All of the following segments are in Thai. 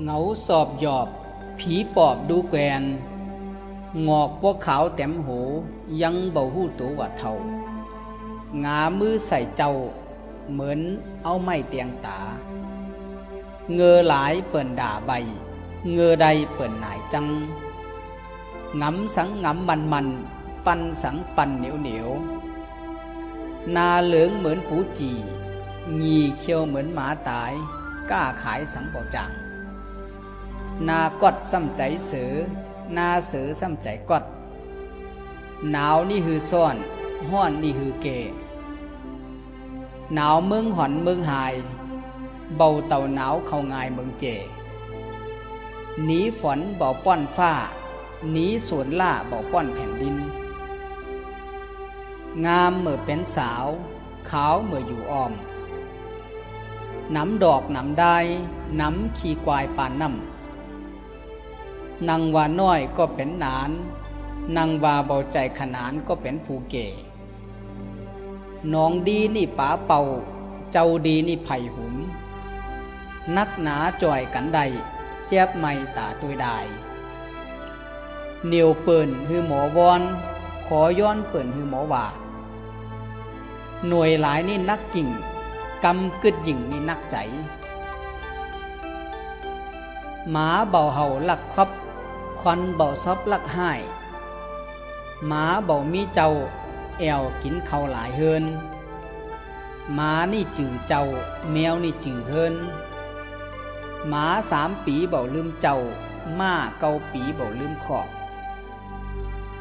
เหงาสอบหยอบ ผีปอบดูแกน งอกพวกขาวเต็มหูยังเบาหูตัวว่าเท่างามือใส่เจ้า เหมือนเอาไม้เตียงตา เงอหลายเปิ่นด่าใบ เงอใดเปิ่นหนายจังงำสังงำมันมันปันสังปันเหนียวเหนียวนาเหลืองเหมือนปูจี งีเขียวเหมือนหมาตาย กล้าขายสังบอกจัง นากอดซ้ำใจเสือนาเสือซ้ำใจกอดหนาวนี่คือซ่อนห้อนนี่คือเกหนาวเมืองหอนเมืองหาย เบาเต่าหนาวเขางายเมืองเจหนีฝนเบาป้อนฟ้าหนีสวนล่าเบาป้อนแผ่นดิน งามเมื่อเป็นสาวขาวเมื่ออยู่อ้อมน้ำดอกน้ำได้น้ำขี้ควายปานน้ำ นางวาน้อยก็เป็นหนาน นางว่าเบาใจขนานก็เป็นผู้เก่น้องดีนี่ป๋าเป่า เจ้าดีนี่ไผ่หุม นักหนาจ่อยกันใดเจ็บไม่ตาตุยได้เหนียวเปิ่นคือหมอวอน ขอย้อนเปิ่นคือหมอว่า หน่วยหลายนี่นักกิ่งกำกึดหยิ่งนี่นักใจ หมาเบาเห่าลักครับ ควันเบาซอบลักหายหมาเบามีเจ้า แอวกินเขาหลายเฮินหมานี่จื่อเจ้า แมวนี่จื่อเฮินหมาสามปีเบาลืมเจ้าม้าเกาปีเบาลืมขอบ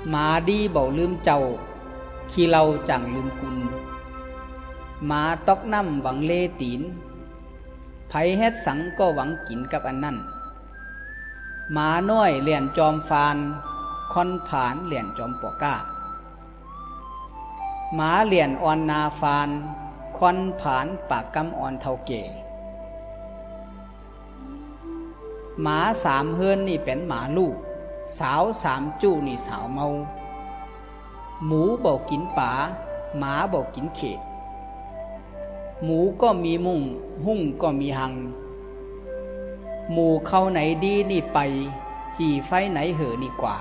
หมาดีเบาลืมเจ้า ขี้เราจังลืมกุลหมาตอกน้ำหวังเลตีนไผเฮ็ดสังก็หวังกินกับอันนั้น หมาน้อยเหรียญจอมฟานคอนผานเหรียญจอมปอก้า หมาเหรียญอ่อนนาฟานคอนผานปากกำอ่อนเทาเก๋หมาสามเฮิรนนี่เป็นหมาลูก สาวสามจู้นี่สาวเมา หมูบอกกินป่าหมาบอกกินเขต หมูก็มีมุ่ง หุ่งก็มีหัง หมู่เข้าไหนดีนี่ไป จีไฟไหนเหอนี่กว่า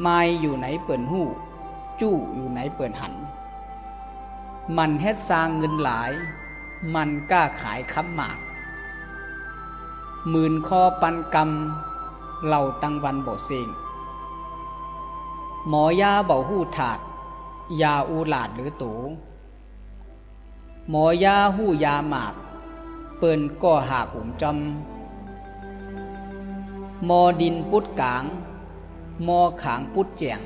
ไม้อยู่ไหนเปิ่นหู้ จู้อยู่ไหนเปิ่นหัน มันเฮ็ดสร้างเงินหลาย มันกล้าขายค้ำหมากหมื่นคอปันกำเหล่าตังวันบ่เซงหมอยาเบาหู้ถาด ยาอูหลาดหรือตูหมอยาหู้ยาหมาก เปิ้นก็หากอุ่มจอมมอดินปุดกลาง มอขางปุดเจียง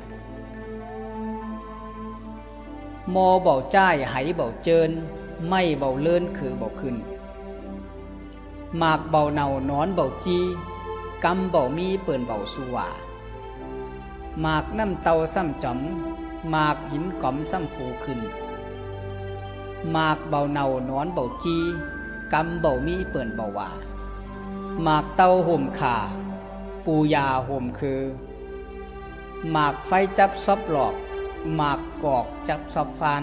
มอเบาจ้ายไหเบาเจิน ไม่เบาเลินคือเบาขึ้น หมากเบาเนานอนเบาจีกำเบามีเปิ่นเบาสุวาหมากน้ำเตาซ้ำจอมหมากหินก่อมซ้ำฟูขึ้นหมากเบาเนานอนเบาจี กำเบามีเปิ่นเบาว่าหมากเต้าห่มขาปูยาห่มคือ หมากไฟจับซอบหลอก หมากกอกจับซอบฟัน